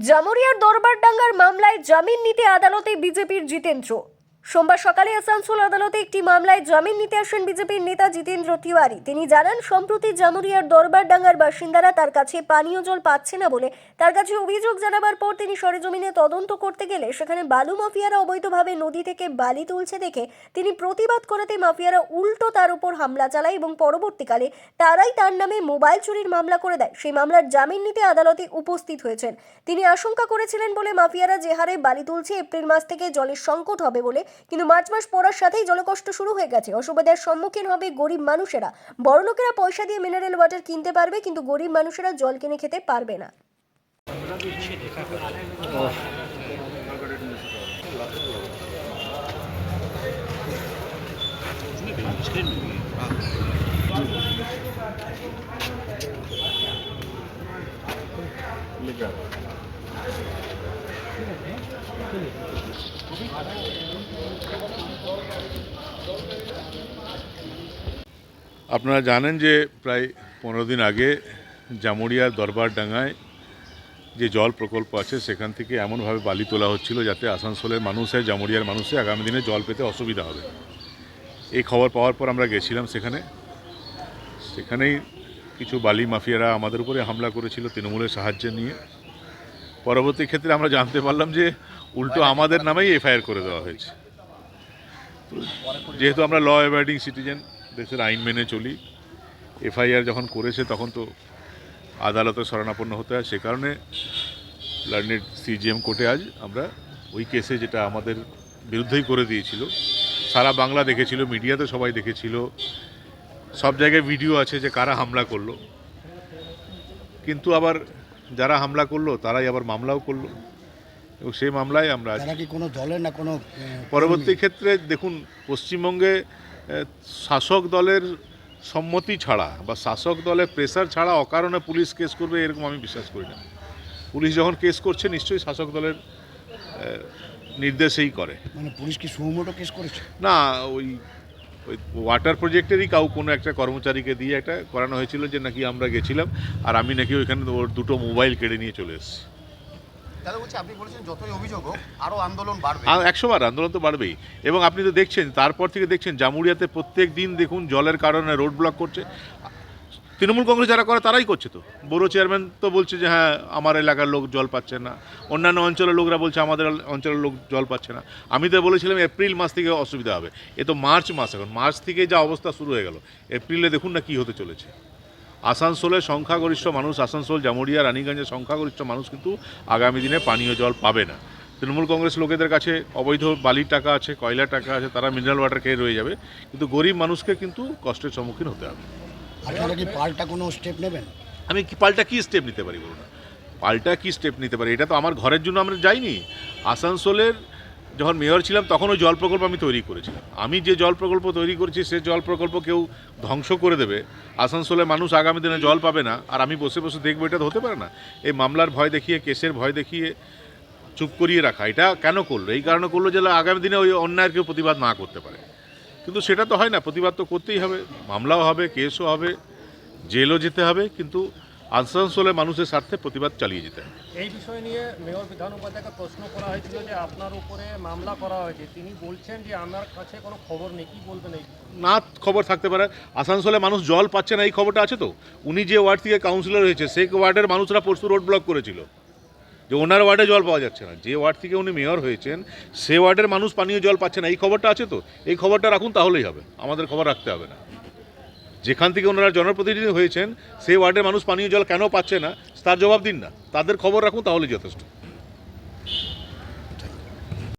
জামুরিয়ার দরবারডাঙ্গার মামলায় জামিন নিতে আদালতে বিজেপির জিতেন্দ্র। সোমবার সকালে আসানসোল আদালতে একটি মামলায় জামিন নিতে আসেন বিজেপির নেতা জিতেন্দ্র তিওয়ারি। তিনি জানান, সম্প্রতি জামুরিয়ার দরবারডাঙ্গার বাসিন্দারা তার কাছে পানীয় জল পাচ্ছে না বলে তার কাছে অভিযোগ জানাবার পর তিনি সরেজমিনে তদন্ত করতে গেলে সেখানে বালু মাফিয়ারা অবৈধভাবে নদী থেকে বালি তুলছে দেখে তিনি প্রতিবাদ করাতে মাফিয়ারা উল্টো তার উপর হামলা চালায় এবং পরবর্তীকালে তারাই তার নামে মোবাইল চুরির মামলা করে দেয়। সেই মামলার জামিন নিতে আদালতে উপস্থিত হয়েছেন। তিনি আশঙ্কা করেছিলেন বলে মাফিয়ারা যে হারে বালি তুলছে, এপ্রিল মাস থেকে জলের সংকট হবে বলে কিন্তু মার্চ মাস পড়ার সাথেই জলকষ্ট শুরু হয়ে গেছে। অসুবিধার সম্মুখীন হবে গরিব মানুষেরা। বড়লোকেরা পয়সা দিয়ে মিনারেল ওয়াটার কিনতে পারবে, কিন্তু গরিব মানুষেরা জল কিনে খেতে পারবে না। আপনারা জানেন যে প্রায় পনেরো দিন আগে জামুরিয়ার দরবার ডাঙ্গায় যে জল প্রকল্প আছে, সেখান থেকে এমনভাবে বালি তোলা হচ্ছিল যাতে আসানসোলের মানুষের জামুরিয়ার মানুষের আগামী দিনে জল পেতে অসুবিধা হবে। এই খবর পাওয়ার পর আমরা গেছিলাম সেখানে। সেখানেই কিছু বালি মাফিয়ারা আমাদের উপরে হামলা করেছিল তৃণমূলের সাহায্য নিয়ে। পরবর্তী ক্ষেত্রে আমরা জানতে পারলাম যে উল্টো আমাদের নামেই এফআইআর করে দেওয়া হয়েছে। যেহেতু আমরা ল অ্যাভয়েডিং সিটিজেন দেশের আইন মেনে চলি, এফআইআর যখন করেছে তখন তো আদালতে শরণাপন্ন হতে হয়, সে কারণে লার্নেড সিজিএম কোর্টে আজ আমরা ওই কেসে যেটা আমাদের বিরুদ্ধেই করে দিয়েছিল, সারা বাংলা দেখেছিল, মিডিয়াতে সবাই দেখেছিল, সব জায়গায় ভিডিও আছে যে কারা হামলা করল। কিন্তু আবার যারা হামলা করল তারাই আবার মামলাও করল। এবং সেই মামলায় আমরা কোনো দলের না কোনো পরবর্তী ক্ষেত্রে দেখুন পশ্চিমবঙ্গে শাসক দলের সম্মতি ছাড়া বা শাসক দলের প্রেসার ছাড়া অকারণে পুলিশ কেস করবে এরকম আমি বিশ্বাস করি না। পুলিশ যখন কেস করছে নিশ্চয়ই শাসক দলের নির্দেশেই করে। মানে পুলিশ কি সুমোটো কেস করেছে? না ওই ওই ওয়াটার প্রজেক্টেরই কাউ কোনো একটা কর্মচারীকে দিয়ে একটা করানো হয়েছিল যে নাকি আমরা গেছিলাম আর আমি নাকি ওইখানে ওর দুটো মোবাইল কেড়ে নিয়ে চলে এসেছি। একশোবার বলছি আপনি বলেছেন যতই অভিযোগ হোক আরও আন্দোলন বাড়বে। একশো বার আন্দোলন তো বাড়বেই। এবং আপনি তো দেখছেন তারপর থেকে দেখছেন জামুরিয়াতে প্রত্যেক দিন দেখুন জলের কারণে রোড ব্লক করছে। তৃণমূল কংগ্রেস যারা করে, তারাই করছে তো। বড় চেয়ারম্যান তো বলছে যে হ্যাঁ আমার এলাকার লোক জল পাচ্ছে না। অন্যান্য অঞ্চলের লোকরা বলছে, আমাদের অঞ্চলের লোক জল পাচ্ছে না। আমি তো বলেছিলাম, এপ্রিল মাস থেকে অসুবিধা হবে। এ তো মার্চ মাস এখন। মার্চ থেকে যা অবস্থা শুরু হয়ে গেল। এপ্রিলে দেখুন না কী হতে চলেছে। আসানসোলের সংখ্যাগরিষ্ঠ মানুষ, আসানসোল জামুরিয়া রানীগঞ্জের সংখ্যাগরিষ্ঠ মানুষ কিন্তু আগামী দিনে পানীয় জল পাবে না। তৃণমূল কংগ্রেস লোকেদের কাছে অবৈধ বালির টাকা আছে, কয়লার টাকা আছে, তারা মিনারেল ওয়াটার খেয়ে রয়ে যাবে। কিন্তু গরিব মানুষকে কিন্তু কষ্টের সম্মুখীন হতে হবে। আপনারা কি পাল্টা কোনো স্টেপ নেবেন? আমি কি পাল্টা কী স্টেপ নিতে পারি বলুন? পাল্টা কী স্টেপ নিতে পারি? এটা তো আমার ঘরের জন্য আমরা যাইনি। আসানসোলের যখন মেয়র ছিলাম, তখন ওই জল প্রকল্প আমি তৈরি করেছিলাম। আমি যে জল প্রকল্প তৈরি করেছি, সে জল প্রকল্প কেউ ধ্বংস করে দেবে। আসানসোলের মানুষ আগামী দিনে জল পাবে না। আর আমি বসে বসে দেখব, এটা হতে পারে না। এই মামলার ভয় দেখিয়ে, কেসের ভয় দেখিয়ে চুপ করিয়ে রাখা, এটা কেন করল? এই কারণে করল যে আগামী দিনে ওই অন্যায়ের কেউ প্রতিবাদ না করতে পারে। কিন্তু সেটা তো হয় না প্রতিবাদ তো করতেই হবে মামলাও হবে কেসও হবে জেলও যেতে হবে কিন্তু আসানসোলের মানুষের স্বার্থে প্রতিবাদ চালিয়ে যেতে হবে। এই বিষয় নিয়ে মেয়র বিধান উপাধ্যায়কে প্রশ্ন করা হয়েছিল যে আপনার উপরে মামলা করা হয়েছে। তিনি বলছেন যে আমার কাছে কোনো খবর নেই কি বলবেন এই না খবর থাকতে পারে আসানসোলে মানুষ জল পাচ্ছে না এই খবরটা আছে তো? উনি যে ওয়ার্ড থেকে কাউন্সিলর হয়েছে সেই ওয়ার্ডের মানুষরা পরশু রোড ব্লক করেছিল। যে ওনার ওয়ার্ডে জল পাওয়া যাচ্ছে না। যে ওয়ার্ড থেকে উনি মেয়র হয়েছেন, সে ওয়ার্ডের মানুষ পানীয় জল পাচ্ছে না। এই খবরটা আছে তো? এই খবরটা রাখুন, তাহলেই হবে। আমাদের খবর রাখতে হবে না। যেখান থেকে ওনারা জনপ্রতিনিধি হয়েছেন, সে ওয়ার্ডের মানুষ পানীয় জল কেন পাচ্ছে না, তার জবাব দিন না। তাদের খবর রাখুন, তাহলেই যথেষ্ট।